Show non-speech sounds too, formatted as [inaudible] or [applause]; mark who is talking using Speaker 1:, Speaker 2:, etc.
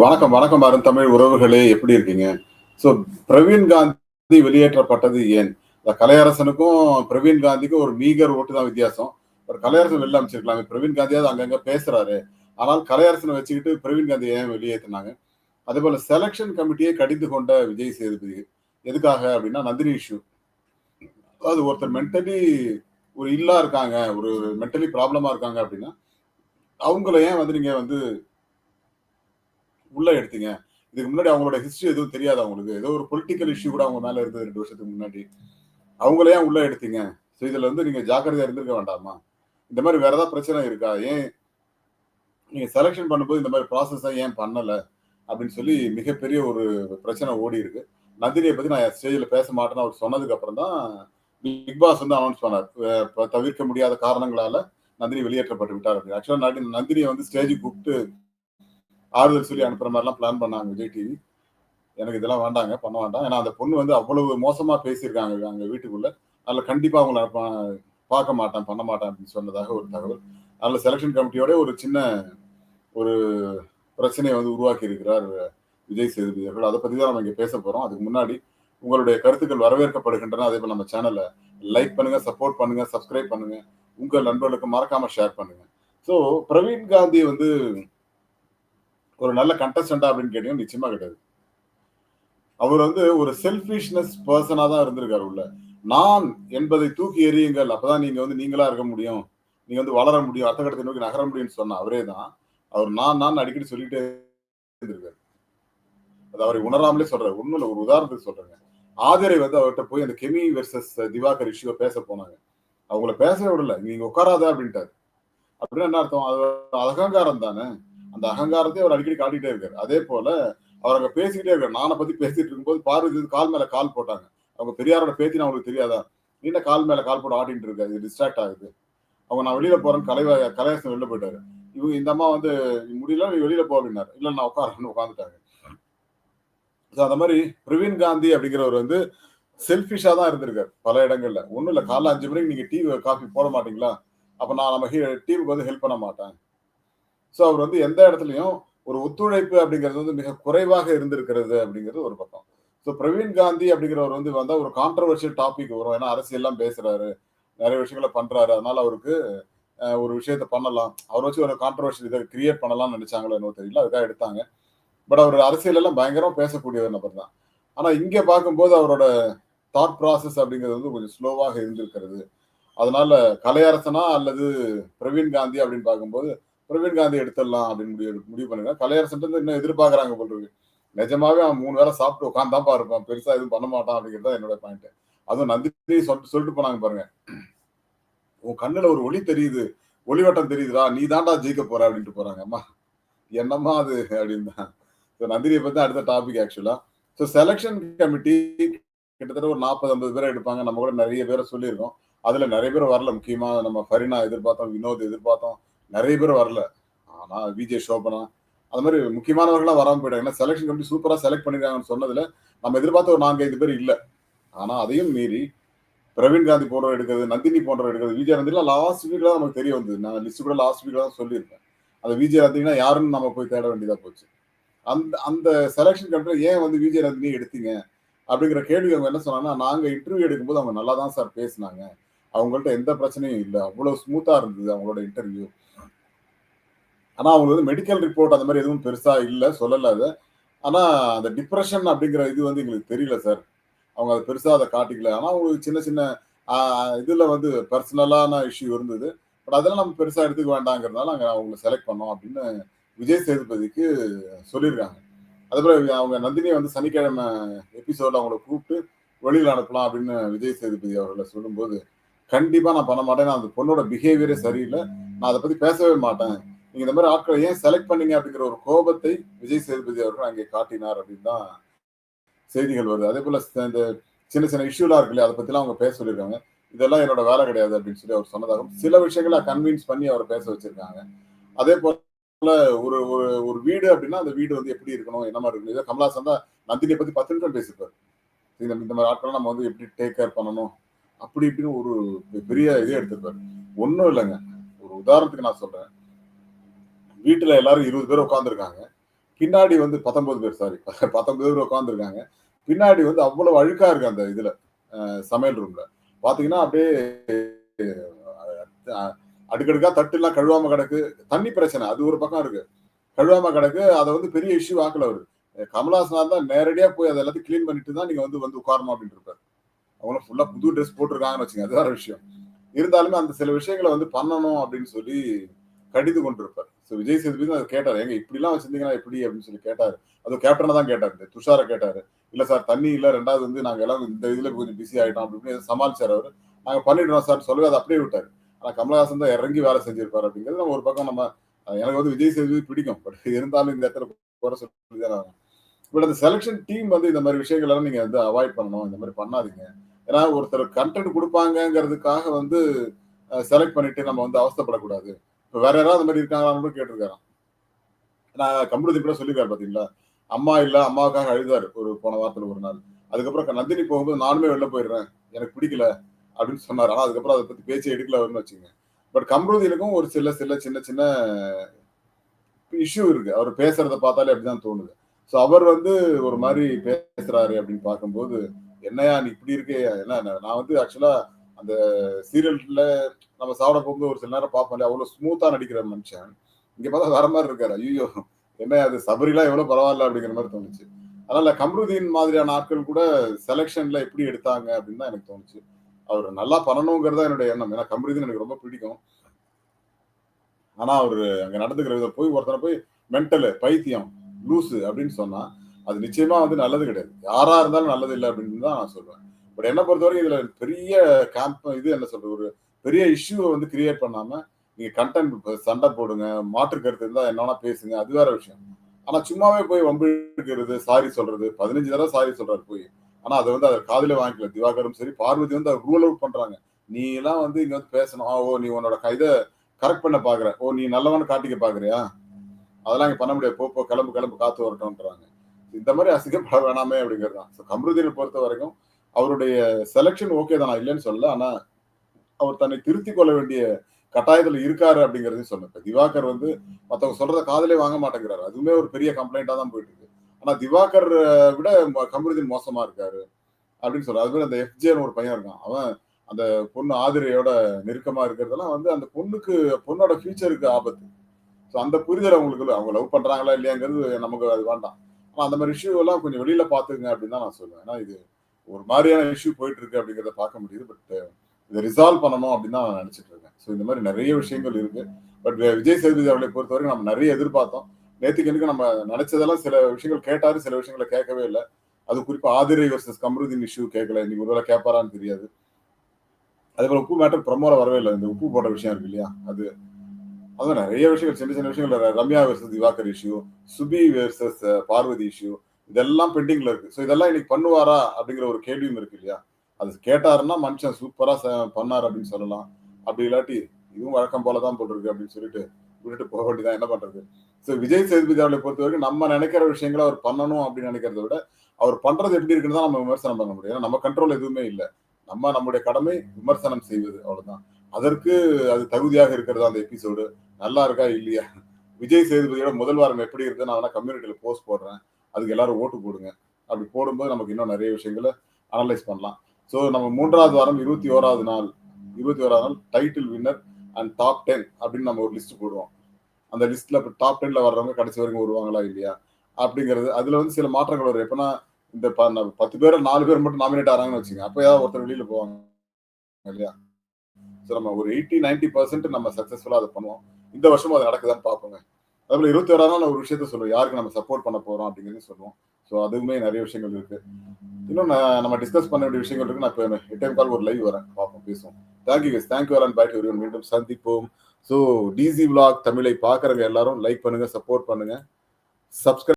Speaker 1: வணக்கம் வணக்கம் அருண் தமிழ் உறவுகளே எப்படி இருக்கீங்க? ஸோ பிரவீன் காந்தி வெளியேற்றப்பட்டது ஏன்? இந்த கலையரசனுக்கும் பிரவீன் காந்திக்கும் ஒரு மீகர் ஓட்டு தான் வித்தியாசம். ஒரு கலையரசன் வெளில அமைச்சிருக்கலாம். பிரவீன் காந்தியாவது அங்கங்க பேசுறாரு. ஆனால் கலையரசனை வச்சுக்கிட்டு பிரவீன் காந்தி ஏன் வெளியேற்றினாங்க? அதே போல செலெக்ஷன் கமிட்டியை கடிந்து கொண்ட விஜய் சேதுபதி. எதுக்காக அப்படின்னா நந்தினி இஷ்யூ அது ஒருத்தர் மென்டலி ஒரு இல்லா இருக்காங்க ஒரு மென்டலி ப்ராப்ளமா இருக்காங்க அப்படின்னா அவங்கள ஏன் வந்து நீங்க வந்து உள்ள எடுத்தீங்க. இதுக்கு முன்னாடி அவங்களோட ஹிஸ்டரி எதுவும் தெரியாது அவங்களுக்கு ஏதோ ஒரு பொலிட்டிக்கல் இஷ்யூ கூட அவங்க மேல இருந்தது ரெண்டு வருஷத்துக்கு முன்னாடி. அவங்கள ஏன் உள்ள எடுத்தீங்க? ஸோ இதுல வந்து நீங்க ஜாக்கிரதையா இருந்திருக்க வேண்டாமா? இந்த மாதிரி வேற ஏதாவது பிரச்சனை இருக்கா? ஏன் நீங்க செலெக்ஷன் பண்ணும்போது இந்த மாதிரி ப்ராசஸ் ஏன் பண்ணல? அப்படின்னு சொல்லி மிகப்பெரிய ஒரு பிரச்சனை ஓடி இருக்கு. நந்தினியை பத்தி நான் ஸ்டேஜில் பேச மாட்டேன்னு அவர் சொன்னதுக்கு அப்புறம் தான் பிக் பாஸ் வந்து அனௌன்ஸ் பண்ணார். தவிர்க்க முடியாத காரணங்களால நந்தினி வெளியேற்றப்பட்டு விட்டார் அப்படின்னு. ஆக்சுவலா நந்தினியை வந்து ஸ்டேஜுக்கு கூப்பிட்டு ஆறுதல் சொல்லி அனுப்புற மாதிரிலாம் பிளான் பண்ணாங்க விஜய் டிவி எனக்கு இதெல்லாம் வேண்டாங்க பண்ண வேண்டாம். ஏன்னா அந்த பொண்ணு வந்து அவ்வளவு மோசமா பேசியிருக்காங்க அங்க வீட்டுக்குள்ள. அதில் கண்டிப்பா அவங்கள பார்க்க மாட்டேன் பண்ண மாட்டேன் அப்படின்னு சொன்னதாக ஒரு தகவல். அதில் செலெக்ஷன் கமிட்டியோட ஒரு சின்ன ஒரு பிரச்சனையை வந்து உருவாக்கி இருக்கிறார் விஜய் சேதுபதி அவர்கள். அதை பற்றி தான் நம்ம இங்கே பேச போகிறோம் அதுக்கு முன்னாடி உங்களுடைய கருத்துக்கள் வரவேற்கப்படுகின்றன. அதே போல் நம்ம சேனலை லைக் பண்ணுங்க சப்போர்ட் பண்ணுங்க சப்ஸ்கிரைப் பண்ணுங்க. உங்கள் நண்பர்களுக்கு மறக்காம ஷேர் பண்ணுங்க. ஸோ பிரவீன் காந்தி வந்து ஒரு நல்ல கண்டஸ்டண்டா அப்படின்னு கேட்டீங்கன்னா நிச்சயமா கிடையாது. அவர் வந்து ஒரு செல்ஃபிஷ்னஸ் பர்சனா தான் இருந்திருக்காரு உள்ள. நான் என்பதை தூக்கி எறியுங்கள். அப்பதான் நீங்க வந்து நீங்களா இருக்க முடியும். நீங்க வந்து வளர முடியும். அர்த்த கட்டத்தை நோக்கி நகர முடியும்னு சொன்ன அவரே தான். அவர் நான் நான் அடிக்கடி சொல்லிட்டே இருந்திருக்காரு. அது அவரை உணராமலே சொல்றாரு. ஒண்ணும் ஒரு உதாரணத்துக்கு சொல்றேங்க. ஆதிரை வந்து அவர்கிட்ட போய் அந்த கெமி வெர்சஸ் திவாகர் இஷ்யூவை பேச போனாங்க. அவங்கள பேசவே விடல. நீங்க உட்காராத அப்படின்ட்டாரு. அப்படின்னா என்ன அர்த்தம்? அது அகங்காரம் தானே. அந்த அகங்காரத்தை அவர் அடிக்கடி காட்டிட்டே இருக்காரு. அதே போல அவர் அங்க பேசிக்கிட்டே இருக்காரு. நானை பத்தி பேசிட்டு இருக்கும்போது பார்வதி கால் மேல கால் போட்டாங்க. அவங்க பெரியாரோட பேத்தின்னு அவங்களுக்கு தெரியாதா? நீண்ட கால் மேல கால் போட்டு ஆட்டிட்டு அது டிஸ்ட்ராக்ட் ஆகுது. அவங்க நான் வெளியில போறேன்னு கலை கலையாசன் வெளில போயிட்டாரு. இவங்க இந்த அம்மா வந்து முடியல நீ வெளியில போ அப்படின்னாரு. இல்ல நான் உட்காரன்னு உட்காந்துட்டாங்க ஸோ அந்த மாதிரி பிரவீன் காந்தி அப்படிங்கிறவர் வந்து செல்ஃபிஷா தான் இருந்திருக்காரு பல இடங்கள்ல. ஒண்ணும் இல்லை காலைல அஞ்சு மணிக்கு நீங்க டீ காஃபி போட மாட்டீங்களா? அப்ப நான் நம்ம டீமுக்கு வந்து ஹெல்ப் பண்ண மாட்டேன். ஸோ அவர் வந்து எந்த இடத்துலையும் ஒரு ஒத்துழைப்பு அப்படிங்கிறது வந்து மிக குறைவாக இருந்திருக்கிறது அப்படிங்கிறது ஒரு பக்கம். ஸோ பிரவீன் காந்தி அப்படிங்கிறவர் வந்து வந்தால் ஒரு கான்ட்ரவர்ஷியல் டாபிக் வரும். ஏன்னா அரசியல்லாம் பேசுறாரு. நிறைய விஷயங்களை பண்றாரு. அதனால அவருக்கு ஒரு விஷயத்த பண்ணலாம். அவரை வச்சு ஒரு கான்ட்ரவர்ஷியல் இதை கிரியேட் பண்ணலாம்னு நினைச்சாங்களோ என்னவோ தெரியல. அதுக்காக எடுத்தாங்க. பட் அவர் அரசியல் எல்லாம் பயங்கரமா பேசக்கூடிய ஒரு நபர் தான். ஆனால் இங்கே பார்க்கும்போது அவரோட தாட் ப்ராசஸ் அப்படிங்கிறது வந்து கொஞ்சம் ஸ்லோவாக இருந்திருக்கிறது. அதனால கலையரசனா அல்லது பிரவீன் காந்தி அப்படின்னு பார்க்கும்போது பிரவீன் காந்தி எடுத்துடலாம் அப்படின்னு முடிவு முடிவு பண்ணுங்க கலையரசன் வந்து இன்னும் எதிர்பார்க்கறாங்க போல் இருக்கு. நிஜமாவே அவன் மூணு வேளை சாப்பிட்டு உட்காந்தாப்பா இருப்பான். பெருசா எதுவும் பண்ண மாட்டான் அப்படிங்கிறது தான் என்னோட பாயிண்ட் அதுவும் நந்தினி சொல்லிட்டு சொல்லிட்டு போனாங்க பாருங்க. உன் கண்ணுல ஒரு ஒளி தெரியுது. ஒளிவட்டம் தெரியுதுடா. நீ தாண்டா ஜெயிக்க போற அப்படின்ட்டு போறாங்க. அம்மா என்னம்மா அது அப்படின்னு தான் ஸோ நந்தினியை பத்தி அடுத்த டாபிக் ஆக்சுவலா ஸோ செலெக்ஷன் கமிட்டி கிட்டத்தட்ட ஒரு நாற்பது ஐம்பது பேரை எடுப்பாங்க. நம்ம கூட நிறைய பேரை சொல்லியிருக்கோம். அதுல நிறைய பேர் வரல. முக்கியமா நம்ம ஃபரினா எதிர்பார்த்தோம் வினோத் எதிர்பார்த்தோம். நிறைய பேர் வரல. ஆனா விஜய் சோபனா அது மாதிரி முக்கியமானவர்களாக வராம போயிட்டாங்க. ஏன்னா செலெக்ஷன் கமிட்டி சூப்பராக செலக்ட் பண்ணிருக்காங்கன்னு சொன்னதுல நம்ம எதிர்பார்த்த ஒரு நான்கு ஐந்து பேர் இல்லை. ஆனா அதையும் மீறி பிரவீன் காந்தி போன்றவர் எடுக்கிறது நந்தினி போன்றவர் எடுக்கிறது விஜய் நந்தினிலாம் லாஸ்ட் வீக்ல தான் நமக்கு தெரிய வந்தது. நான் லிஸ்ட் கூட லாஸ்ட் வீக்ல தான் சொல்லியிருப்பேன். அந்த விஜய் நந்தினா யாருன்னு நம்ம போய் தேட வேண்டியதா போச்சு. அந்த அந்த செலெக்ஷன் கமிட்டியில் ஏன் வந்து விஜய் நந்தினி எடுத்தீங்க? அப்படிங்கிற கேள்வி அவங்க என்ன சொன்னாங்கன்னா நாங்கள் இன்டர்வியூ எடுக்கும்போது அவங்க நல்லா தான் சார் பேசினாங்க. அவங்கள்ட்ட எந்த பிரச்சனையும் இல்லை. அவ்வளவு ஸ்மூத்தா இருந்தது அவங்களோட இன்டர்வியூ ஆனா அவங்க வந்து மெடிக்கல் ரிப்போர்ட் அந்த மாதிரி எதுவும் பெருசா இல்லை சொல்லல அது. ஆனா அந்த டிப்ரெஷன் அப்படிங்கிற இது வந்து எங்களுக்கு தெரியல சார் அவங்க அதை பெருசா அதை காட்டிக்கல. ஆனா அவங்களுக்கு சின்ன சின்ன இதில் இதுல வந்து பர்சனலான இஷ்யூ இருந்தது. பட் அதெல்லாம் நம்ம பெருசா எடுத்துக்க வேண்டாங்கிறதுனால அங்க அவங்கள செலக்ட் பண்ணோம் அப்படின்னு விஜய் சேதுபதிக்கு சொல்லியிருக்காங்க. அதுக்கப்புறம் அவங்க நந்தினியை வந்து சனிக்கிழமை எபிசோட்ல அவங்கள கூப்பிட்டு வெளியில் அனுப்பலாம் அப்படின்னு விஜய் சேதுபதி அவர்களை சொல்லும்போது கண்டிப்பா நான் பண்ண மாட்டேன். நான் அந்த பொண்ணோட பிஹேவியரே சரியில்லை. நான் அதை பத்தி பேசவே மாட்டேன். நீங்க இந்த மாதிரி ஆட்களை ஏன் செலக்ட் பண்ணீங்க அப்படிங்கிற ஒரு கோபத்தை விஜய் சேதுபதி அவர்கள் அங்கே காட்டினார் அப்படின்னு தான் செய்திகள் வருது. அதே போல இந்த சின்ன சின்ன இஷ்யூலாம் இருக்கு இல்லையா அதை பத்திலாம் அவங்க பேச சொல்லியிருக்காங்க. இதெல்லாம் என்னோட வேலை கிடையாது அப்படின்னு சொல்லி அவர் சொன்னதாகவும் சில விஷயங்களை கன்வின்ஸ் பண்ணி அவரை பேச வச்சிருக்காங்க. அதே போல ஒரு ஒரு ஒரு வீடு அப்படின்னா அந்த வீடு வந்து எப்படி இருக்கணும் என்ன மாதிரி இருக்கணும்? இதை கமலாசன் தான் நந்தினியை பத்தி பத்து நிமிஷம் பேசியிருப்பாரு. இந்த இந்த மாதிரி ஆட்களை நம்ம வந்து எப்படி டேக் கேர் பண்ணணும்? அப்படி இப்படின்னு ஒரு பெரிய இதே எடுத்திருப்பாரு. ஒன்றும் இல்லைங்க. ஒரு உதாரணத்துக்கு நான் சொல்றேன். வீட்டில் எல்லாரும் இருபது பேர் உட்காந்துருக்காங்க பின்னாடி வந்து பத்தொன்பது பேர் சாரி [laughs] பத்தொன்பது பேர் உட்காந்துருக்காங்க பின்னாடி வந்து அவ்வளவு அழுக்கா இருக்கு அந்த இதுல சமையல் ரூம்ல பாத்தீங்கன்னா அப்படியே அடுக்கடுக்காக அடுக்கடுக்கா தட்டு எல்லாம் கழுவாம கிடக்கு. தண்ணி பிரச்சனை அது ஒரு பக்கம் இருக்கு. கழுவாம கிடக்கு அதை வந்து பெரிய இஷ்யூ ஆக்கல அவரு. கமலாசனா தான் நேரடியா போய் அதை எல்லாத்தையும் கிளீன் பண்ணிட்டு தான் நீங்க வந்து வந்து உட்காரணும் அப்படின்னு இருப்பாரு. அவங்களும் ஃபுல்லா புது ட்ரெஸ் போட்டிருக்காங்கன்னு வச்சுங்க அது வேற விஷயம். இருந்தாலுமே அந்த சில விஷயங்களை வந்து பண்ணணும் அப்படின்னு சொல்லி கடிது கொண்டிருப்பார். ஸோ விஜய் சேதுபதி அதை கேட்டார். எங்க இப்படிலாம் வச்சிருந்தீங்கன்னா எப்படி அப்படின்னு சொல்லி கேட்டார். அது கேப்டனை தான் கேட்டார் இந்த துஷாரை கேட்டார். இல்லை சார் தண்ணி இல்லை ரெண்டாவது வந்து நாங்க எல்லாம் இந்த இதில் கொஞ்சம் பிஸி ஆயிட்டோம் அப்படின்னு சமாளிச்சார் அவர். நாங்கள் பண்ணிடுறோம் சார் சொல்லவே அதை அப்படியே விட்டார். ஆனால் கமலஹாசன் தான் இறங்கி வேலை செஞ்சிருப்பார் அப்படிங்கிறது நம்ம ஒரு பக்கம் நம்ம எனக்கு வந்து விஜய் சேதுபதி பிடிக்கும். பட் இருந்தாலும் இந்த இடத்துல குறை சொல்லி தான் பட் அந்த செலெக்ஷன் டீம் வந்து இந்த மாதிரி விஷயங்கள்லாம் நீங்கள் நீங்க வந்து அவாய்ட் பண்ணணும். இந்த மாதிரி பண்ணாதீங்க. ஏன்னா ஒருத்தர் கண்டென்ட் கொடுப்பாங்கிறதுக்காக வந்து செலக்ட் பண்ணிட்டு நம்ம வந்து அவஸ்தைப்படக்கூடாது. இப்போ வேற யாராவது அந்த மாதிரி இருக்காங்களான்னு கூட கேட்டிருக்காராம். நான் கம்ப்யூட்டர் கூட சொல்லியிருக்காரு பாத்தீங்களா? அம்மா இல்ல அம்மாவுக்காக அழுதாரு. ஒரு போன வாரத்துல ஒரு நாள். அதுக்கப்புறம் நந்தினி போகும்போது நானுமே வெளில போயிடுறேன். எனக்கு பிடிக்கல. அப்படின்னு சொன்னார். ஆனா அதுக்கப்புறம் அதை பத்தி பேச்சு எடுக்கல வரும்னு வச்சுங்க பட் கம்ருதீனுக்கும் ஒரு சில சில சின்ன சின்ன இஷ்யூ இருக்கு. அவர் பேசுறத பார்த்தாலே அப்படிதான் தோணுது. ஸோ அவர் வந்து ஒரு மாதிரி பேசுறாரு அப்படின்னு பார்க்கும்போது என்னையா நீ இப்படி இருக்கே? என்ன நான் வந்து ஆக்சுவலா அந்த சீரியல்ல நம்ம சாப்பிட போகும்போது ஒரு சில நேரம் பார்ப்போம்ல அவ்வளவு ஸ்மூத்தா நடிக்கிற மனுஷன். இங்க பார்த்தா வர மாதிரி இருக்காரு. ஐயோ என்ன அது சபரிலாம் எவ்வளவு பரவாயில்ல அப்படிங்கிற மாதிரி தோணுச்சு. அதனால கம்ருதீன் மாதிரியான ஆட்கள் கூட செலெக்ஷன்ல எப்படி எடுத்தாங்க அப்படின்னு தான் எனக்கு தோணுச்சு. அவர் நல்லா பண்ணணுங்கிறதா என்னுடைய எண்ணம். ஏன்னா கம்ருதீன் எனக்கு ரொம்ப பிடிக்கும். ஆனா அவர் அங்க நடந்துக்கிற விதம் போய் ஒருத்தனை போய் மென்டலு பைத்தியம் லூசு அப்படின்னு சொன்னா அது நிச்சயமா வந்து நல்லது கிடையாது. யாரா இருந்தாலும் நல்லது இல்லை அப்படின்னு தான் நான் சொல்லுவேன் பட் என்ன பொறுத்தவரைக்கும் இதுல பெரிய கேம்ப் இது என்ன சொல்றது? ஒரு பெரிய இஷ்யூவை வந்து கிரியேட் பண்ணாம நீங்க கண்டென்ட் சண்டை போடுங்க மாற்று கருத்து இருந்தா என்னன்னா பேசுங்க அது வேற விஷயம். ஆனா சும்மாவே போய் வம்பிழுக்கிறது சாரி சொல்றது பதினஞ்சு தடவை சாரி சொல்றாரு போய். ஆனா அதை வந்து அவர் காதில வாங்கிக்கல. திவாகரும் சரி பார்வதி வந்து அவர் ரூல் அவுட் பண்றாங்க. நீ எல்லாம் வந்து இங்க வந்து பேசணும். ஆ, ஓ நீ உன்னோட க- இதை கரெக்ட் பண்ண பாக்குற. ஓ நீ நல்லவன்னு காட்டிக்க பாக்குறியா? அதெல்லாம் இங்க பண்ண முடியாது. போ போ கிளம்பு கிளம்பு காத்து வரட்டும்ன்றாங்க. இந்த மாதிரி அசிங்கப்பட வேணாமே அப்படிங்கிறது தான். ஸோ கம்ருதீனை பொறுத்த வரைக்கும் அவருடைய செலெக்ஷன் ஓகே தான். நான் இல்லைன்னு சொல்லல. ஆனா அவர் தன்னை திருத்திக் கொள்ள வேண்டிய கட்டாயத்துல இருக்காரு அப்படிங்கறதையும் சொன்னேன். இப்ப திவாகர் வந்து மத்தவங்க சொல்றத காதலே வாங்க மாட்டேங்கிறாரு. அதுவுமே ஒரு பெரிய கம்ப்ளைண்டா தான் போயிட்டு இருக்கு ஆனா திவாகர் விட ம- கமருதீன் மோசமா இருக்காரு அப்படின்னு சொல்றாரு. அது மாதிரி அந்த எஃப்ஜேன்னு ஒரு பையன் இருக்கான். அவன் அந்த பொண்ணு ஆதிரையோட நெருக்கமா இருக்கிறதெல்லாம் வந்து அந்த பொண்ணுக்கு பொண்ணோட ஃபியூச்சருக்கு ஆபத்து. ஸோ அந்த புரிதல் அவங்களுக்கு அவங்க லவ் பண்றாங்களா இல்லையாங்கிறது நமக்கு அது வேண்டாம். ஆனா அந்த மாதிரி இஷ்யூ எல்லாம் கொஞ்சம் வெளியில பாத்துங்க அப்படின்னு தான் நான் சொல்லுவேன். ஏன்னா இது ஒரு மாதிரியான இஷ்யூ போயிட்டு இருக்கு அப்படிங்கிறத பார்க்க முடியுது. பட் இதை ரிசால்வ் பண்ணணும் அப்படின்னு தான் நான் நினைச்சிட்டு இருக்கேன். ஸோ இந்த மாதிரி நிறைய விஷயங்கள் இருக்கு. பட் விஜய் சேதுபதி அவர்களை பொறுத்தவரைக்கும் நம்ம நிறைய எதிர்பார்த்தோம். நேற்றுக்கு எனக்கு நம்ம நினைச்சதெல்லாம் சில விஷயங்கள் கேட்டாரு சில விஷயங்களை கேட்கவே இல்லை. அது குறிப்பா ஆதிரை வர்சஸ் கம்ருதீன் இஷ்யூ கேட்கல. இன்னைக்கு ஒருவேளை கேட்பாரான்னு தெரியாது. அதே போல உப்பு மேட்டர் ப்ரமோல வரவே இல்லை. இந்த உப்பு போடுற விஷயம் இருக்கு இல்லையா? அது அதான் நிறைய விஷயங்கள் சின்ன சின்ன விஷயங்கள் Ramya versus Diwakar issue Subi versus Parvathi issue இதெல்லாம் பெண்டிங்ல இருக்கு. ஸோ இதெல்லாம் இன்னைக்கு பண்ணுவாரா அப்படிங்கிற ஒரு கேள்வியும் இருக்கு இல்லையா? அது கேட்டாருன்னா மனுஷன் சூப்பரா ச- அப்படின்னு சொல்லலாம். அப்படி இல்லாட்டி இதுவும் வழக்கம் போல தான் போட்டிருக்கு அப்படின்னு சொல்லிட்டு விட்டுட்டு போக வேண்டியதான் என்ன பண்றது? ஸோ விஜய் சேதுபதி அவர்களை பொறுத்த வரைக்கும் நம்ம நினைக்கிற விஷயங்களை அவர் பண்ணணும் அப்படின்னு நினைக்கிறத விட அவர் பண்றது எப்படி இருக்குன்னு தான் நம்ம விமர்சனம் பண்ண முடியும். ஏன்னா நம்ம கண்ட்ரோல் எதுவுமே இல்லை. நம்ம நம்முடைய கடமை விமர்சனம் செய்வது அவ்வளவுதான். அதற்கு அது தகுதியாக இருக்கிறதா அந்த எபிசோடு நல்லா இருக்கா இல்லையா? விஜய் சேதுபதியோட முதல் வாரம் எப்படி இருக்கு நான் வேணா கம்யூனிட்டியில போஸ்ட் போடுறேன். அதுக்கு எல்லாரும் ஓட்டு போடுங்க. அப்படி போடும்போது நமக்கு இன்னும் நிறைய விஷயங்களை அனலைஸ் பண்ணலாம். ஸோ நம்ம மூன்றாவது வாரம் இருபத்தி ஓராவது நாள் இருபத்தி ஓராவது நாள் title winner and top ten அப்படின்னு நம்ம ஒரு லிஸ்ட் போடுவோம். அந்த லிஸ்ட்ல டாப் டென்ல வர்றவங்க கடைசி வரைக்கும் வருவாங்களா இல்லையா? அப்படிங்கிறது அதுல வந்து சில மாற்றங்கள் வரும். எப்பன்னா இந்த ப- பத்து பேர் நாலு பேர் மட்டும் நாமினேட் ஆறாங்கன்னு வச்சுங்க அப்போ ஏதாவது ஒருத்தர் வெளியில போவாங்க இல்லையா? ஸோ நம்ம ஒரு எயிட்டி நைன்டி பர்சன்ட் நம்ம சக்ஸஸ்ஃபுல்லாக அதை பண்ணுவோம். இந்த வருஷமும் அது நடக்குதான்னு பார்ப்போங்க. அதுபோல் இருபத்தி ஓராம் ஒரு விஷயத்த சொல்லுவோம். யாருக்கு நம்ம சப்போர்ட் பண்ண போறோம் அப்படிங்கிறது சொல்லுவோம். ஸோ அதுவுமே நிறைய விஷயங்கள் இருக்கு. இன்னும் நான் நம்ம டிஸ்கஸ் பண்ண வேண்டிய விஷயங்கள் இருக்கு நான் இப்போ கால் ஒரு லைவ் வரேன். பார்ப்போம் பேசுவோம். Thank you guys thank you and bye to மீண்டும் சந்திப்போம். ஸோ டிசி விளாக் தமிழை பார்க்குறவங்க எல்லாரும் லைக் பண்ணுங்க சப்போர்ட் பண்ணுங்க. சப்ஸ்கிரைப்